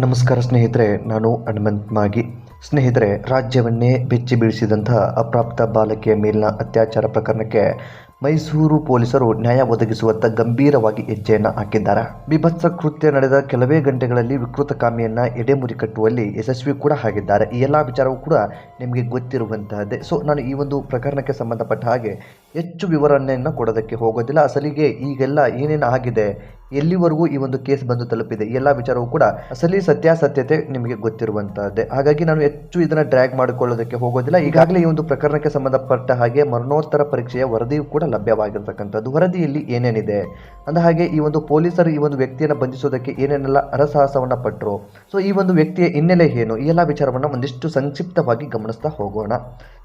ನಮಸ್ಕಾರ ಸ್ನೇಹಿತರೆ, ನಾನು ಹನುಮಂತ್ ಮಾಗಿ ಸ್ನೇಹಿತರೆ, ರಾಜ್ಯವನ್ನೇ ಬೆಚ್ಚಿ ಬೀಳಿಸಿದಂಥ ಅಪ್ರಾಪ್ತ ಬಾಲಕಿಯ ಮೇಲಿನ ಅತ್ಯಾಚಾರ ಪ್ರಕರಣಕ್ಕೆ ಮೈಸೂರು ಪೊಲೀಸರು ನ್ಯಾಯ ಒದಗಿಸುವತ್ತ ಗಂಭೀರವಾಗಿ ಹೆಜ್ಜೆಯನ್ನು ಹಾಕಿದ್ದಾರೆ. ಬಿಭತ್ಸ ಕೃತ್ಯ ನಡೆದ ಕೆಲವೇ ಗಂಟೆಗಳಲ್ಲಿ ವಿಕೃತ ಕಾಮಿಯನ್ನ ಎಡೆಮುರಿ ಕಟ್ಟುವಲ್ಲಿ ಯಶಸ್ವಿ ಕೂಡ ಆಗಿದ್ದಾರೆ. ಈ ಎಲ್ಲ ವಿಚಾರವೂ ಕೂಡ ನಿಮಗೆ ಗೊತ್ತಿರುವಂತಹದ್ದೇ. ಸೊ ನಾನು ಈ ಒಂದು ಪ್ರಕರಣಕ್ಕೆ ಸಂಬಂಧಪಟ್ಟ ಹಾಗೆ ಹೆಚ್ಚು ವಿವರಣೆಯನ್ನು ಕೊಡೋದಕ್ಕೆ ಹೋಗೋದಿಲ್ಲ. ಅಸಲಿಗೆ ಈಗೆಲ್ಲ ಏನೇನು ಆಗಿದೆ, ಎಲ್ಲಿವರೆಗೂ ಈ ಒಂದು ಕೇಸ್ ಬಂದು ತಲುಪಿದೆ ಎಲ್ಲ ವಿಚಾರವೂ ಕೂಡ ಅಸಲಿ ಸತ್ಯಾಸತ್ಯತೆ ನಿಮಗೆ ಗೊತ್ತಿರುವಂತಹದ್ದೇ. ಹಾಗಾಗಿ ನಾನು ಹೆಚ್ಚು ಇದನ್ನು ಡ್ರ್ಯಾಗ್ ಮಾಡಿಕೊಳ್ಳೋದಕ್ಕೆ ಹೋಗೋದಿಲ್ಲ. ಈಗಾಗಲೇ ಈ ಒಂದು ಪ್ರಕರಣಕ್ಕೆ ಸಂಬಂಧಪಟ್ಟ ಹಾಗೆ ಮರಣೋತ್ತರ ಪರೀಕ್ಷೆಯ ವರದಿಯೂ ಕೂಡ ಲಭ್ಯವಾಗಿರ್ತಕ್ಕಂಥದ್ದು. ವರದಿಯಲ್ಲಿ ಏನೇನಿದೆ, ಅಂದ ಹಾಗೆ ಈ ಒಂದು ಪೊಲೀಸರು ಈ ಒಂದು ವ್ಯಕ್ತಿಯನ್ನು ಬಂಧಿಸೋದಕ್ಕೆ ಏನೇನೆಲ್ಲ ಅರಸಾಹಸವನ್ನು ಪಟ್ಟರು ಸೊ, ಈ ಒಂದು ವ್ಯಕ್ತಿಯ ಹಿನ್ನೆಲೆ ಏನು? ಈ ಎಲ್ಲ ವಿಚಾರವನ್ನು ಒಂದಿಷ್ಟು ಸಂಕ್ಷಿಪ್ತವಾಗಿ ಗಮನಿಸ್ತಾ ಹೋಗೋಣ.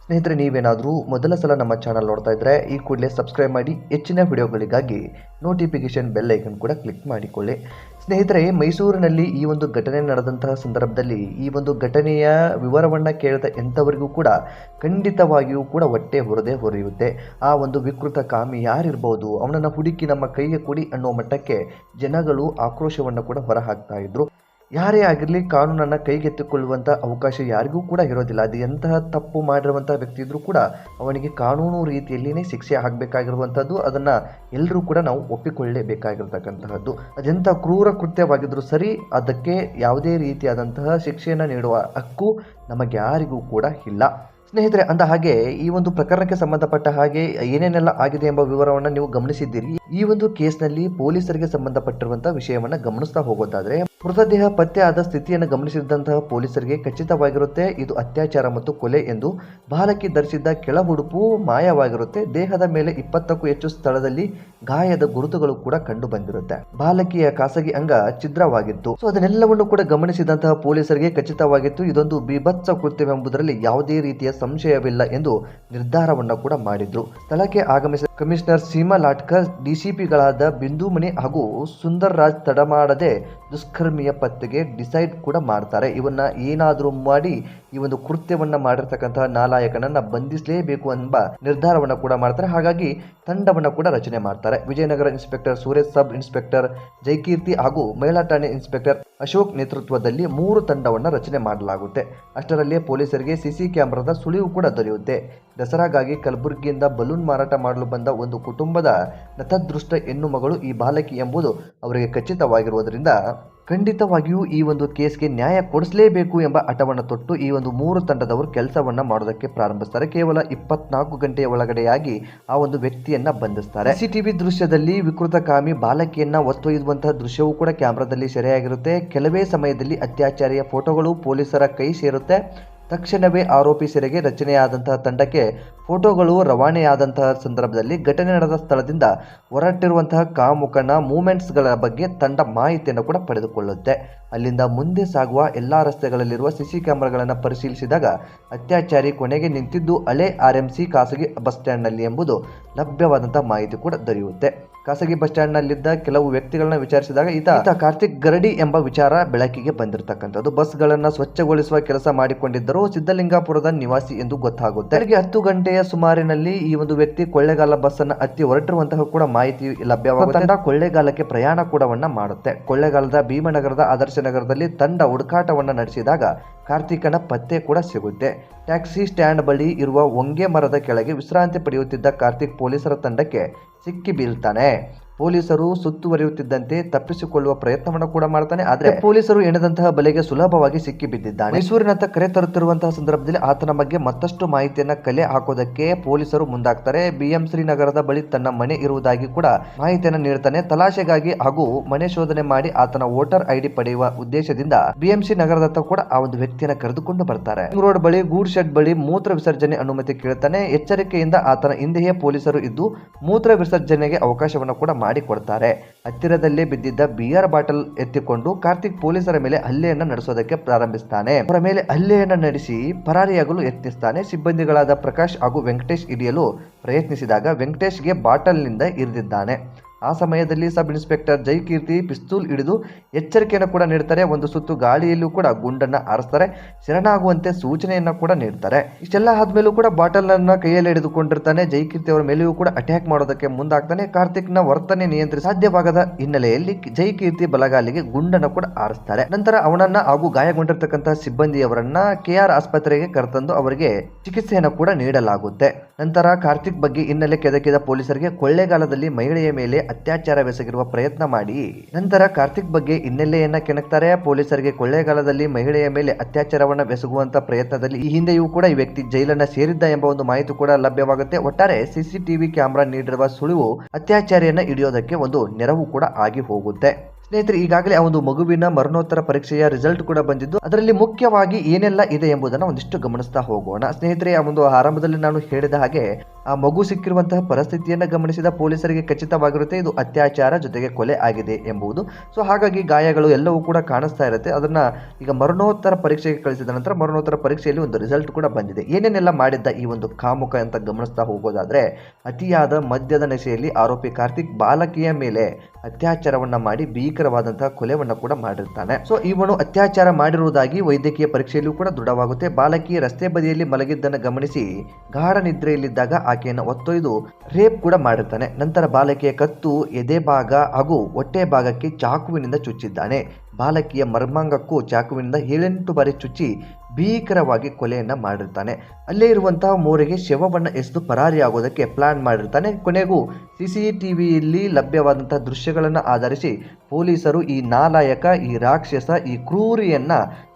ಸ್ನೇಹಿತರೆ, ನೀವೇನಾದರೂ ಮೊದಲ ಸಲ ನಮ್ಮ ಚಾನಲ್ ನೋಡ್ತಾ ಇದ್ರೆ, ಈ ಕೂಡಲೇ ಸಬ್ಸ್ಕ್ರೈಬ್ ಮಾಡಿ ಹೆಚ್ಚಿನ ವಿಡಿಯೋಗಳಿಗಾಗಿ ನೋಟಿಫಿಕೇಶನ್ ಬೆಲ್ ಐಕನ್ ಕೂಡ ಕ್ಲಿಕ್ ಮಾಡಿಕೊಳ್ಳಿ. ಸ್ನೇಹಿತರೆ, ಮೈಸೂರಿನಲ್ಲಿ ಈ ಒಂದು ಘಟನೆ ನಡೆದಂತಹ ಸಂದರ್ಭದಲ್ಲಿ ಈ ಒಂದು ಘಟನೆಯ ವಿವರವನ್ನು ಕೇಳಿದ ಎಂಥವರಿಗೂ ಕೂಡ ಖಂಡಿತವಾಗಿಯೂ ಕೂಡ ಹೊಟ್ಟೆ ಹೊರದೆ ಹೊರೆಯುತ್ತೆ. ಆ ಒಂದು ವಿಕೃತ ಕಾಮಿ ಯಾರಿರ್ಬೋದು, ಅವನನ್ನು ಹುಡುಕಿ ನಮ್ಮ ಕೈಗೆ ಕೊಡಿ ಅನ್ನೋ ಮಟ್ಟಕ್ಕೆ ಜನಗಳು ಆಕ್ರೋಶವನ್ನು ಕೂಡ ಹೊರಹಾಕ್ತಾ ಇದ್ರು. ಯಾರೇ ಆಗಿರಲಿ ಕಾನೂನನ್ನು ಕೈಗೆತ್ತಿಕೊಳ್ಳುವಂಥ ಅವಕಾಶ ಯಾರಿಗೂ ಕೂಡ ಇರೋದಿಲ್ಲ. ಅದು ಎಂತಹ ತಪ್ಪು ಮಾಡಿರುವಂಥ ವ್ಯಕ್ತಿ ಇದ್ದರೂ ಕೂಡ ಅವನಿಗೆ ಕಾನೂನು ರೀತಿಯಲ್ಲಿನೇ ಶಿಕ್ಷೆ ಆಗಬೇಕಾಗಿರುವಂಥದ್ದು, ಅದನ್ನು ಎಲ್ಲರೂ ಕೂಡ ನಾವು ಒಪ್ಪಿಕೊಳ್ಳಲೇಬೇಕಾಗಿರ್ತಕ್ಕಂತಹದ್ದು ಅದೆಂಥ ಕ್ರೂರ ಕೃತ್ಯವಾಗಿದ್ರೂ ಸರಿ, ಅದಕ್ಕೆ ಯಾವುದೇ ರೀತಿಯಾದಂತಹ ಶಿಕ್ಷೆಯನ್ನು ನೀಡುವ ಹಕ್ಕು ನಮಗೆ ಯಾರಿಗೂ ಕೂಡ ಇಲ್ಲ. ಸ್ನೇಹಿತರೆ, ಅಂದ ಹಾಗೆ ಈ ಒಂದು ಪ್ರಕರಣಕ್ಕೆ ಸಂಬಂಧಪಟ್ಟ ಹಾಗೆ ಏನೇನೆಲ್ಲ ಆಗಿದೆ ಎಂಬ ವಿವರವನ್ನು ನೀವು ಗಮನಿಸಿದ್ದೀರಿ. ಈ ಒಂದು ಕೇಸ್ನಲ್ಲಿ ಪೊಲೀಸರಿಗೆ ಸಂಬಂಧಪಟ್ಟಿರುವಂತಹ ವಿಷಯವನ್ನು ಗಮನಿಸ್ತಾ ಹೋಗೋದಾದ್ರೆ, ಮೃತದೇಹ ಪತ್ತೆ ಆದ ಸ್ಥಿತಿಯನ್ನು ಗಮನಿಸಿದಂತಹ ಪೊಲೀಸರಿಗೆ ಖಚಿತವಾಗಿರುತ್ತೆ. ಇದು ಅತ್ಯಾಚಾರ ಮತ್ತು ಕೊಲೆ ಎಂದು ಬಾಲಕಿ ಧರಿಸಿದ್ದ ಕೆಳ ಉಡುಪು ಮಾಯವಾಗಿರುತ್ತೆ. ದೇಹದ ಮೇಲೆ ಇಪ್ಪತ್ತಕ್ಕೂ ಹೆಚ್ಚು ಸ್ಥಳದಲ್ಲಿ ಗಾಯದ ಗುರುತುಗಳು ಕೂಡ ಕಂಡು ಬಂದಿರುತ್ತೆ. ಬಾಲಕಿಯ ಖಾಸಗಿ ಅಂಗ ಛಿದ್ರವಾಗಿತ್ತು. ಸೊ ಅದನ್ನೆಲ್ಲವನ್ನು ಕೂಡ ಗಮನಿಸಿದಂತಹ ಪೊಲೀಸರಿಗೆ ಖಚಿತವಾಗಿತ್ತು. ಇದೊಂದು ಬಿಭತ್ಸ ಕೃತ್ಯವೆಂಬುದರಲ್ಲಿ ಯಾವುದೇ ರೀತಿಯ ಸಂಶಯವಿಲ್ಲ ಎಂದು ನಿರ್ಧಾರವನ್ನ ಕೂಡ ಮಾಡಿದ್ರು. ಸ್ಥಳಕ್ಕೆ ಆಗಮಿಸಿದ ಕಮಿಷನರ್ ಸೀಮಾ ಲಾಟ್ಕರ್ ಡಿಸಿಪಿಗಳಾದ ಬಿಂದುಮಣಿ ಹಾಗೂ ಸುಂದರ್ ರಾಜ್ ತಡಮಾಡದೆ ದುಷ್ಕರ್ಮಿಯ ಪತ್ತೆಗೆ ಡಿಸೈಡ್ ಕೂಡ ಮಾಡ್ತಾರೆ. ಇವನ್ನ ಏನಾದರೂ ಮಾಡಿ ಈ ಒಂದು ಕೃತ್ಯವನ್ನ ಮಾಡಿರ್ತಕ್ಕಂತಹ ನಾಲಾಯಕನನ್ನ ಬಂಧಿಸಲೇಬೇಕು ಎಂಬ ನಿರ್ಧಾರವನ್ನ ಕೂಡ ಮಾಡ್ತಾರೆ. ಹಾಗಾಗಿ ತಂಡವನ್ನ ಕೂಡ ರಚನೆ ಮಾಡ್ತಾರೆ. Vijayanagar inspector, Suresh sub inspector Jaikeerthi ಹಾಗೂ ಮಹಿಳಾ ಠಾಣೆ ಇನ್ಸ್ಪೆಕ್ಟರ್ ಅಶೋಕ್ ನೇತೃತ್ವದಲ್ಲಿ ಮೂರು ತಂಡವನ್ನ ರಚನೆ ಮಾಡಲಾಗುತ್ತೆ. ಅಷ್ಟರಲ್ಲೇ ಪೊಲೀಸರಿಗೆ ಸಿಸಿ ಕ್ಯಾಮೆರಾದ ಸುಳಿವು ಕೂಡ ದೊರೆಯುತ್ತೆ. ದಸರಾಗಾಗಿ ಕಲಬುರಗಿಯಿಂದ ಬಲೂನ್ ಮಾರಾಟ ಮಾಡಲು ಬಂದ ಒಂದು ಕುಟುಂಬದ ನತದೃಷ್ಟ ಹೆಣ್ಣು ಮಗಳು ಈ ಬಾಲಕಿ ಎಂಬುದು ಅವರಿಗೆ ಖಚಿತವಾಗಿರುವುದರಿಂದ ಖಂಡಿತವಾಗಿಯೂ ಈ ಒಂದು ಕೇಸ್ಗೆ ನ್ಯಾಯ ಕೊಡಿಸಲೇಬೇಕು ಎಂಬ ಹಠವನ್ನು ತೊಟ್ಟು ಈ ಒಂದು ಮೂರು ತಂಡದವರು ಕೆಲಸವನ್ನ ಮಾಡೋದಕ್ಕೆ ಪ್ರಾರಂಭಿಸ್ತಾರೆ. ಕೇವಲ ಇಪ್ಪತ್ನಾಲ್ಕು ಗಂಟೆಯ ಒಳಗಡೆಯಾಗಿ ಆ ಒಂದು ವ್ಯಕ್ತಿಯನ್ನ ಬಂಧಿಸ್ತಾರೆ. ಸಿಟಿವಿ ದೃಶ್ಯದಲ್ಲಿ ವಿಕೃತ ಕಾಮಿ ಬಾಲಕಿಯನ್ನ ಒತ್ತೊಯ್ಯುವಂತಹ ದೃಶ್ಯವೂ ಕೂಡ ಕ್ಯಾಮ್ರಾದಲ್ಲಿ ಸೆರೆಯಾಗಿರುತ್ತೆ. ಕೆಲವೇ ಸಮಯದಲ್ಲಿ ಅತ್ಯಾಚಾರಿಯ ಫೋಟೋಗಳು ಪೊಲೀಸರ ಕೈ ಸೇರುತ್ತೆ. ತಕ್ಷಣವೇ ಆರೋಪಿ ಸೆರೆಗೆ ರಚನೆಯಾದಂತಹ ತಂಡಕ್ಕೆ ಫೋಟೋಗಳು ರವಾನೆಯಾದಂತಹ ಸಂದರ್ಭದಲ್ಲಿ ಘಟನೆ ನಡೆದ ಸ್ಥಳದಿಂದ ಹೊರಟಿರುವಂತಹ ಕಾಮುಕನ ಮೂಮೆಂಟ್ಸ್ಗಳ ಬಗ್ಗೆ ತಂಡ ಮಾಹಿತಿಯನ್ನು ಕೂಡ ಪಡೆದುಕೊಳ್ಳುತ್ತೆ. ಅಲ್ಲಿಂದ ಮುಂದೆ ಸಾಗುವ ಎಲ್ಲ ರಸ್ತೆಗಳಲ್ಲಿರುವ ಸಿಸಿ ಕ್ಯಾಮೆರಾಗಳನ್ನು ಪರಿಶೀಲಿಸಿದಾಗ ಅತ್ಯಾಚಾರಿ ಕೊನೆಗೆ ನಿಂತಿದ್ದು ಹಳೆ ಆರ್ ಎಂ ಸಿ ಖಾಸಗಿ ಬಸ್ ಸ್ಟ್ಯಾಂಡ್ನಲ್ಲಿ ಎಂಬುದು ಲಭ್ಯವಾದಂಥ ಮಾಹಿತಿ ಕೂಡ ದೊರೆಯುತ್ತೆ. ಖಾಸಗಿ ಬಸ್ ಸ್ಟ್ಯಾಂಡ್ನಲ್ಲಿದ್ದ ಕೆಲವು ವ್ಯಕ್ತಿಗಳನ್ನ ವಿಚಾರಿಸಿದಾಗ ಈತ ಈತ ಕಾರ್ತಿಕ್ ಗರಡಿ ಎಂಬ ವಿಚಾರ ಬೆಳಕಿಗೆ ಬಂದಿರತಕ್ಕಂಥದ್ದು. ಬಸ್ಗಳನ್ನು ಸ್ವಚ್ಛಗೊಳಿಸುವ ಕೆಲಸ ಮಾಡಿಕೊಂಡಿದ್ದರು ಸಿದ್ದಲಿಂಗಾಪುರದ ನಿವಾಸಿ ಎಂದು ಗೊತ್ತಾಗುತ್ತೆ. ಬೆಳಗ್ಗೆ ಹತ್ತು ಗಂಟೆಯ ಸುಮಾರಿನಲ್ಲಿ ಈ ಒಂದು ವ್ಯಕ್ತಿ ಕೊಳ್ಳೇಗಾಲ ಬಸ್ ಅನ್ನ ಹತ್ತಿ ಹೊರಟಿರುವಂತಹ ಕೂಡ ಮಾಹಿತಿ ಲಭ್ಯವಾಗುತ್ತೆ. ತಂಡ ಕೊಳ್ಳೇಗಾಲಕ್ಕೆ ಪ್ರಯಾಣ ಕೂಡವನ್ನ ಮಾಡುತ್ತೆ. ಕೊಳ್ಳೇಗಾಲದ ಭೀಮನಗರದ ಆದರ್ಶ ನಗರದಲ್ಲಿ ತಂಡ ಹುಡುಕಾಟವನ್ನ ನಡೆಸಿದಾಗ ಕಾರ್ತಿಕನ ಪತ್ತೆ ಕೂಡ ಸಿಗುತ್ತೆ. ಟ್ಯಾಕ್ಸಿ ಸ್ಟ್ಯಾಂಡ್ ಬಳಿ ಇರುವ ಒಂಗೆ ಮರದ ಕೆಳಗೆ ವಿಶ್ರಾಂತಿ ಪಡೆಯುತ್ತಿದ್ದ ಕಾರ್ತಿಕ್ ಪೊಲೀಸರ ತಂಡಕ್ಕೆ ಸಿಕ್ಕಿ ಬೀಳ್ತಾನೆ. ಪೊಲೀಸರು ಸುತ್ತುವರಿಯುತ್ತಿದ್ದಂತೆ ತಪ್ಪಿಸಿಕೊಳ್ಳುವ ಪ್ರಯತ್ನವನ್ನು ಕೂಡ ಮಾಡ್ತಾನೆ. ಆದರೆ ಪೊಲೀಸರು ಎಣದಂತಹ ಬಲೆಗೆ ಸುಲಭವಾಗಿ ಸಿಕ್ಕಿ ಬಿದ್ದಿದ್ದಾನೆ ಮೈಸೂರಿನತ್ತ ಕರೆ ತರುತ್ತಿರುವಂತಹ ಸಂದರ್ಭದಲ್ಲಿ ಆತನ ಬಗ್ಗೆ ಮತ್ತಷ್ಟು ಮಾಹಿತಿಯನ್ನ ಕಲೆ ಹಾಕೋದಕ್ಕೆ ಪೊಲೀಸರು ಮುಂದಾಗ್ತಾರೆ. ಬಿಎಂ ಶ್ರೀನಗರದ ಬಳಿ ತನ್ನ ಮನೆ ಇರುವುದಾಗಿ ಕೂಡ ಮಾಹಿತಿಯನ್ನು ನೀಡ್ತಾನೆ. ತಲಾಶೆಗಾಗಿ ಹಾಗೂ ಮನೆ ಶೋಧನೆ ಮಾಡಿ ಆತನ ವೋಟರ್ ಐಡಿ ಪಡೆಯುವ ಉದ್ದೇಶದಿಂದ ಬಿಎಂಸಿ ನಗರದತ್ತ ಕೂಡ ಆ ಒಂದು ವ್ಯಕ್ತಿಯನ್ನ ಕರೆದುಕೊಂಡು ಬರ್ತಾರೆ. ರೋಡ್ ಬಳಿ ಗೂಡ್ ಶೆಡ್ ಬಳಿ ಮೂತ್ರ ವಿಸರ್ಜನೆ ಅನುಮತಿ ಕೇಳ್ತಾನೆ. ಎಚ್ಚರಿಕೆಯಿಂದ ಆತನ ಹಿಂದೆಯೇ ಪೊಲೀಸರು ಇದ್ದು ಮೂತ್ರ ವಿಸರ್ಜನೆಗೆ ಅವಕಾಶವನ್ನು ಕೂಡ ಮಾಡಿಕೊಡ್ತಾರೆ. ಹತ್ತಿರದಲ್ಲಿ ಬಿದ್ದಿದ್ದ ಬಿಯರ್ ಬಾಟಲ್ ಎತ್ತಿಕೊಂಡು ಕಾರ್ತಿಕ್ ಪೊಲೀಸರ ಮೇಲೆ ಹಲ್ಲೆಯನ್ನ ನಡೆಸೋದಕ್ಕೆ ಪ್ರಾರಂಭಿಸ್ತಾನೆ. ಅವರ ಮೇಲೆ ಹಲ್ಲೆಯನ್ನ ನಡೆಸಿ ಪರಾರಿಯಾಗಲು ಯತ್ನಿಸ್ತಾನೆ. ಸಿಬ್ಬಂದಿಗಳಾದ ಪ್ರಕಾಶ್ ಹಾಗೂ ವೆಂಕಟೇಶ್ ಹಿಡಿಯಲು ಪ್ರಯತ್ನಿಸಿದಾಗ ವೆಂಕಟೇಶ್ಗೆ ಬಾಟಲ್ನಿಂದ ಇರಿದಿದ್ದಾನೆ. ಆ ಸಮಯದಲ್ಲಿ ಸಬ್ ಇನ್ಸ್ಪೆಕ್ಟರ್ ಜೈಕೀರ್ತಿ ಪಿಸ್ತೂಲ್ ಹಿಡಿದು ಎಚ್ಚರಿಕೆಯನ್ನು ಕೂಡ ನೀಡ್ತಾರೆ. ಒಂದು ಸುತ್ತು ಗಾಳಿಯಲ್ಲೂ ಕೂಡ ಗುಂಡನ್ನು ಆರಿಸ್ತಾರೆ. ಶರಣಾಗುವಂತೆ ಸೂಚನೆಯನ್ನು ಕೂಡ ನೀಡ್ತಾರೆ. ಇಷ್ಟೆಲ್ಲ ಆದ್ಮೇಲೂ ಕೂಡ ಬಾಟಲ್ ಅನ್ನ ಕೈಯಲ್ಲಿ ಹಿಡಿದುಕೊಂಡಿರ್ತಾನೆ. ಜೈಕೀರ್ತಿ ಅವರ ಮೇಲೆಯೂ ಕೂಡ ಅಟ್ಯಾಕ್ ಮಾಡೋದಕ್ಕೆ ಮುಂದಾಗ್ತಾನೆ. ಕಾರ್ತಿಕ್ನ ವರ್ತನೆ ನಿಯಂತ್ರಿಸ ಸಾಧ್ಯವಾಗದ ಹಿನ್ನೆಲೆಯಲ್ಲಿ ಜೈಕೀರ್ತಿ ಬಲಗಾಲಿಗೆ ಗುಂಡನ್ನು ಕೂಡ ಆರಿಸ್ತಾರೆ. ನಂತರ ಅವನನ್ನ ಹಾಗೂ ಗಾಯಗೊಂಡಿರ್ತಕ್ಕಂತಹ ಸಿಬ್ಬಂದಿಯವರನ್ನ ಕೆಆರ್ ಆಸ್ಪತ್ರೆಗೆ ಕರೆತಂದು ಅವರಿಗೆ ಚಿಕಿತ್ಸೆಯನ್ನು ಕೂಡ ನೀಡಲಾಗುತ್ತೆ. ನಂತರ ಕಾರ್ತಿಕ್ ಬಗ್ಗೆ ಹಿನ್ನೆಲೆ ಕೆದಕಿದ ಪೊಲೀಸರಿಗೆ ಕೊಳ್ಳೆಗಾಲದಲ್ಲಿ ಮಹಿಳೆಯ ಮೇಲೆ ಅತ್ಯಾಚಾರವೆಸಗಿರುವ ಪ್ರಯತ್ನ ಮಾಡಿ, ನಂತರ ಕಾರ್ತಿಕ್ ಬಗ್ಗೆ ಹಿನ್ನೆಲೆಯನ್ನ ಕೆಣಕ್ತಾರೆ. ಪೊಲೀಸರಿಗೆ ಕೊಳ್ಳೇಗಾಲದಲ್ಲಿ ಮಹಿಳೆಯ ಮೇಲೆ ಅತ್ಯಾಚಾರವನ್ನ ಬೆಸಗುವಂತ ಪ್ರಯತ್ನದಲ್ಲಿ ಈ ಹಿಂದೆಯೂ ಕೂಡ ಈ ವ್ಯಕ್ತಿ ಜೈಲನ್ನ ಸೇರಿದ್ದ ಎಂಬ ಒಂದು ಮಾಹಿತಿ ಕೂಡ ಲಭ್ಯವಾಗುತ್ತೆ. ಒಟ್ಟಾರೆ ಸಿಸಿಟಿವಿ ಕ್ಯಾಮೆರಾ ನೀಡಿರುವ ಸುಳಿವು ಅತ್ಯಾಚಾರಿಯನ್ನ ಹಿಡಿಯೋದಕ್ಕೆ ಒಂದು ನೆರವು ಕೂಡ ಆಗಿ ಹೋಗುತ್ತೆ. ಸ್ನೇಹಿತರೆ, ಈಗಾಗಲೇ ಆ ಒಂದು ಮಗುವಿನ ಮರಣೋತ್ತರ ಪರೀಕ್ಷೆಯ ರಿಸಲ್ಟ್ ಕೂಡ ಬಂದಿದ್ದು, ಅದರಲ್ಲಿ ಮುಖ್ಯವಾಗಿ ಏನೆಲ್ಲ ಇದೆ ಎಂಬುದನ್ನು ಒಂದಿಷ್ಟು ಗಮನಿಸ್ತಾ ಹೋಗೋಣ. ಸ್ನೇಹಿತರೆ, ಆ ಒಂದು ಆರಂಭದಲ್ಲಿ ನಾನು ಹೇಳಿದ ಹಾಗೆ, ಆ ಮಗು ಸಿಕ್ಕಿರುವಂತಹ ಪರಿಸ್ಥಿತಿಯನ್ನ ಗಮನಿಸಿದ ಪೊಲೀಸರಿಗೆ ಖಚಿತವಾಗಿರುತ್ತೆ, ಇದು ಅತ್ಯಾಚಾರ ಜೊತೆಗೆ ಕೊಲೆ ಆಗಿದೆ ಎಂಬುದು. ಸೊ ಹಾಗಾಗಿ ಗಾಯಗಳು ಎಲ್ಲವೂ ಕೂಡ ಕಾಣಿಸ್ತಾ ಇರುತ್ತೆ. ಅದನ್ನ ಈಗ ಮರಣೋತ್ತರ ಪರೀಕ್ಷೆಗೆ ಕಳಿಸಿದ ನಂತರ ಮರಣೋತ್ತರ ಪರೀಕ್ಷೆಯಲ್ಲಿ ಒಂದು ರಿಸಲ್ಟ್ ಕೂಡ ಬಂದಿದೆ. ಏನೇನೆಲ್ಲ ಮಾಡಿದ್ದ ಈ ಒಂದು ಕಾಮುಕ ಅಂತ ಗಮನಿಸ್ತಾ ಹೋಗೋದಾದ್ರೆ, ಅತಿಯಾದ ಮದ್ಯದ ನಶೆಯಲ್ಲಿ ಆರೋಪಿ ಕಾರ್ತಿಕ್ ಬಾಲಕಿಯ ಮೇಲೆ ಅತ್ಯಾಚಾರವನ್ನ ಮಾಡಿ ಭೀಕರವಾದಂತಹ ಕೊಲೆವನ್ನ ಕೂಡ ಮಾಡಿರ್ತಾನೆ. ಸೊ ಇವನು ಅತ್ಯಾಚಾರ ಮಾಡಿರುವುದಾಗಿ ವೈದ್ಯಕೀಯ ಪರೀಕ್ಷೆಯಲ್ಲೂ ಕೂಡ ದೃಢವಾಗುತ್ತೆ. ಬಾಲಕಿ ರಸ್ತೆ ಬದಿಯಲ್ಲಿ ಮಲಗಿದ್ದನ್ನು ಗಮನಿಸಿ ಗಾಢ ನಿದ್ರೆಯಲ್ಲಿದ್ದಾಗ ಆಕೆಯನ್ನು ಒತ್ತೊಯ್ದು ರೇಪ್ ಕೂಡ ಮಾಡಿರ್ತಾನೆ. ನಂತರ ಬಾಲಕಿಯ ಕತ್ತು ಎದೆ ಭಾಗ ಹಾಗೂ ಹೊಟ್ಟೆ ಭಾಗಕ್ಕೆ ಚಾಕುವಿನಿಂದ ಚುಚ್ಚಿದ್ದಾನೆ. ಬಾಲಕಿಯ ಮರ್ಮಾಂಗಕ್ಕೂ ಚಾಕುವಿನಿಂದ ಏಳೆಂಟು ಬಾರಿ ಚುಚ್ಚಿ ಭೀಕರವಾಗಿ ಕೊಲೆಯನ್ನ ಮಾಡಿರ್ತಾನೆ. ಅಲ್ಲೇ ಇರುವಂತಹ ಮೂರಿಗೆ ಶವವನ್ನು ಎಸೆದು ಪರಾರಿಯಾಗೋದಕ್ಕೆ ಪ್ಲಾನ್ ಮಾಡಿರ್ತಾನೆ. ಕೊನೆಗೂ ಸಿಸಿಟಿವಿಯಲ್ಲಿ ಲಭ್ಯವಾದಂತಹ ದೃಶ್ಯಗಳನ್ನು ಆಧರಿಸಿ ಪೊಲೀಸರು ಈ ನಾಲಾಯಕ, ಈ ರಾಕ್ಷಸ, ಈ ಕ್ರೂರಿಯನ್ನ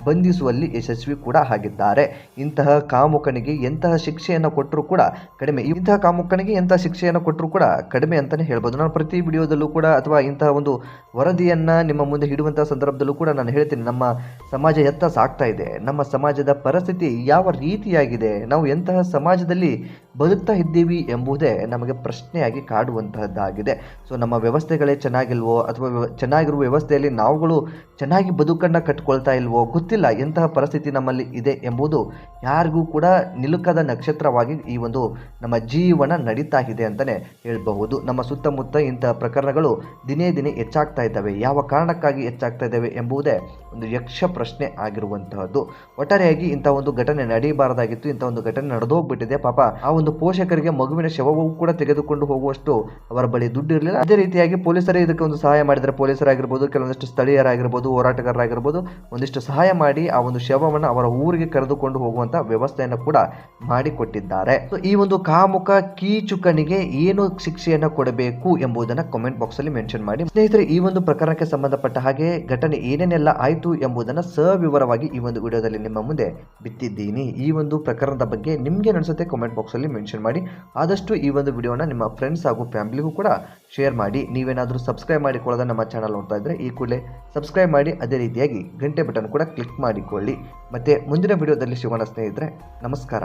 ಬಂಧಿಸುವಲ್ಲಿ ಯಶಸ್ವಿ ಕೂಡ ಆಗಿದ್ದಾರೆ. ಇಂತಹ ಕಾಮುಕನಿಗೆ ಎಂತಹ ಶಿಕ್ಷೆಯನ್ನು ಕೊಟ್ಟರು ಕೂಡ ಕಡಿಮೆ. ಇಂತಹ ಕಾಮುಕನಿಗೆ ಎಂತಹ ಶಿಕ್ಷೆಯನ್ನು ಕೊಟ್ಟರು ಕೂಡ ಕಡಿಮೆ ಅಂತಾನೆ ಹೇಳ್ಬೋದು. ನಾನು ಪ್ರತಿ ವಿಡಿಯೋದಲ್ಲೂ ಕೂಡ ಅಥವಾ ಇಂತಹ ಒಂದು ವರದಿಯನ್ನ ನಿಮ್ಮ ಮುಂದೆ ಇಡುವಂತಹ ಸಂದರ್ಭದಲ್ಲೂ ಕೂಡ ನಾನು ಹೇಳ್ತೀನಿ. ನಮ್ಮ ಸಮಾಜ ಎತ್ತ ಸಾಗ್ತಾ ಇದೆ. ನಮ್ಮ ಸಮಾಜದ ಪರಿಸ್ಥಿತಿ ಯಾವ ರೀತಿಯಾಗಿದೆ? ನಾವು ಎಂತಹ ಸಮಾಜದಲ್ಲಿ ಬದುಕ್ತಾ ಇದ್ದೀವಿ ಎಂಬುದೇ ನಮಗೆ ಪ್ರಶ್ನೆಯಾಗಿ ಕಾಡುವಂತಹದ್ದಾಗಿದೆ. ಸೊ ನಮ್ಮ ವ್ಯವಸ್ಥೆಗಳೇ ಚೆನ್ನಾಗಿಲ್ವೋ ಅಥವಾ ಚೆನ್ನಾಗಿರುವ ವ್ಯವಸ್ಥೆಯಲ್ಲಿ ನಾವುಗಳು ಚೆನ್ನಾಗಿ ಬದುಕನ್ನು ಕಟ್ಕೊಳ್ತಾ ಇಲ್ವೋ ಗೊತ್ತಿಲ್ಲ ಎಂತಹ ಪರಿಸ್ಥಿತಿ ನಮ್ಮಲ್ಲಿ ಇದೆ ಎಂಬುದು ಯಾರಿಗೂ ಕೂಡ ನಿಲುಕದ ನಕ್ಷತ್ರವಾಗಿ ಈ ಒಂದು ನಮ್ಮ ಜೀವನ ನಡೀತಾ ಇದೆ ಅಂತಲೇ ಹೇಳಬಹುದು. ನಮ್ಮ ಸುತ್ತಮುತ್ತ ಇಂತಹ ಪ್ರಕರಣಗಳು ದಿನೇ ದಿನೇ ಹೆಚ್ಚಾಗ್ತಾ ಇದ್ದಾವೆ. ಯಾವ ಕಾರಣಕ್ಕಾಗಿ ಹೆಚ್ಚಾಗ್ತಾ ಇದ್ದಾವೆ ಎಂಬುದೇ ಒಂದು ಯಕ್ಷ ಪ್ರಶ್ನೆ ಆಗಿರುವಂತಹದ್ದು. ಒಟ್ಟಾರೆಯಾಗಿ ಇಂಥ ಒಂದು ಘಟನೆ ನಡೀಬಾರದಾಗಿತ್ತು, ಇಂಥ ಒಂದು ಘಟನೆ ನಡೆದೋಗ್ಬಿಟ್ಟಿದೆ. ಪಾಪ ಆ ಒಂದು ಪೋಷಕರಿಗೆ ಮಗುವಿನ ಶವವೂ ಕೂಡ ತೆಗೆದುಕೊಂಡು ಹೋಗುವಷ್ಟು ಅವರ ಬಳಿ ದುಡ್ಡು ಇರಲಿಲ್ಲ. ಅದೇ ರೀತಿಯಾಗಿ ಪೊಲೀಸರೇ ಇದಕ್ಕೆ ಒಂದು ಸಹಾಯ ಮಾಡಿದರೆ ಪೊಲೀಸರಾಗಿರ್ಬೋದು, ಕೆಲವೊಂದಿಷ್ಟು ಸ್ಥಳೀಯರಾಗಿರ್ಬೋದು, ಹೋರಾಟಗಾರರಾಗಿರ್ಬೋದು, ಒಂದಿಷ್ಟು ಸಹಾಯ ಮಾಡಿ ಆ ಒಂದು ಶವವನ್ನು ಅವರ ಊರಿಗೆ ಕರೆದುಕೊಂಡು ಹೋಗುವಂತಹ ವ್ಯವಸ್ಥೆಯನ್ನು ಕೂಡ ಮಾಡಿಕೊಟ್ಟಿದ್ದಾರೆ. ಈ ಒಂದು ಕಾಮುಕ ಕೀಚುಕನಿಗೆ ಏನು ಶಿಕ್ಷೆಯನ್ನು ಕೊಡಬೇಕು ಎಂಬುದನ್ನ ಕಾಮೆಂಟ್ ಬಾಕ್ಸ್ ಅಲ್ಲಿ ಮೆನ್ಷನ್ ಮಾಡಿ. ಸ್ನೇಹಿತರೆ, ಈ ಒಂದು ಪ್ರಕರಣಕ್ಕೆ ಸಂಬಂಧಪಟ್ಟ ಹಾಗೆ ಘಟನೆ ಏನೇನೆಲ್ಲ ಆಯಿತು ಎಂಬುದನ್ನ ಸವಿವರವಾಗಿ ಈ ಒಂದು ವಿಡಿಯೋದಲ್ಲಿ ನಿಮ್ಮ ಮುಂದೆ ಬಿತ್ತಿದ್ದೀನಿ. ಈ ಒಂದು ಪ್ರಕರಣದ ಬಗ್ಗೆ ನಿಮಗೆ ಅನಿಸುತ್ತೆ ಕಾಮೆಂಟ್ ಬಾಕ್ಸ್ ಅಲ್ಲಿ ಮೆನ್ಷನ್ ಮಾಡಿ. ಆದಷ್ಟು ಈ ಒಂದು ವಿಡಿಯೋನ ನಿಮ್ಮ ಫ್ರೆಂಡ್ಸ್ ಹಾಗೂ ಫ್ಯಾಮಿಲಿಗೂ ಕೂಡ ಶೇರ್ ಮಾಡಿ. ನೀವೇನಾದರೂ ಸಬ್ಸ್ಕ್ರೈಬ್ ಮಾಡಿಕೊಳ್ಳದ ನಮ್ಮ ಚಾನಲ್ ನೋಡ್ತಾ ಇದ್ರೆ ಈ ಕೂಡಲೇ ಸಬ್ಸ್ಕ್ರೈಬ್ ಮಾಡಿ. ಅದೇ ರೀತಿಯಾಗಿ ಗಂಟೆ ಬಟನ್ ಕೂಡ ಕ್ಲಿಕ್ ಮಾಡಿಕೊಳ್ಳಿ. ಮತ್ತೆ ಮುಂದಿನ ವಿಡಿಯೋದಲ್ಲಿ ಸಿಗೋಣ ಸ್ನೇಹಿತರೆ, ನಮಸ್ಕಾರ.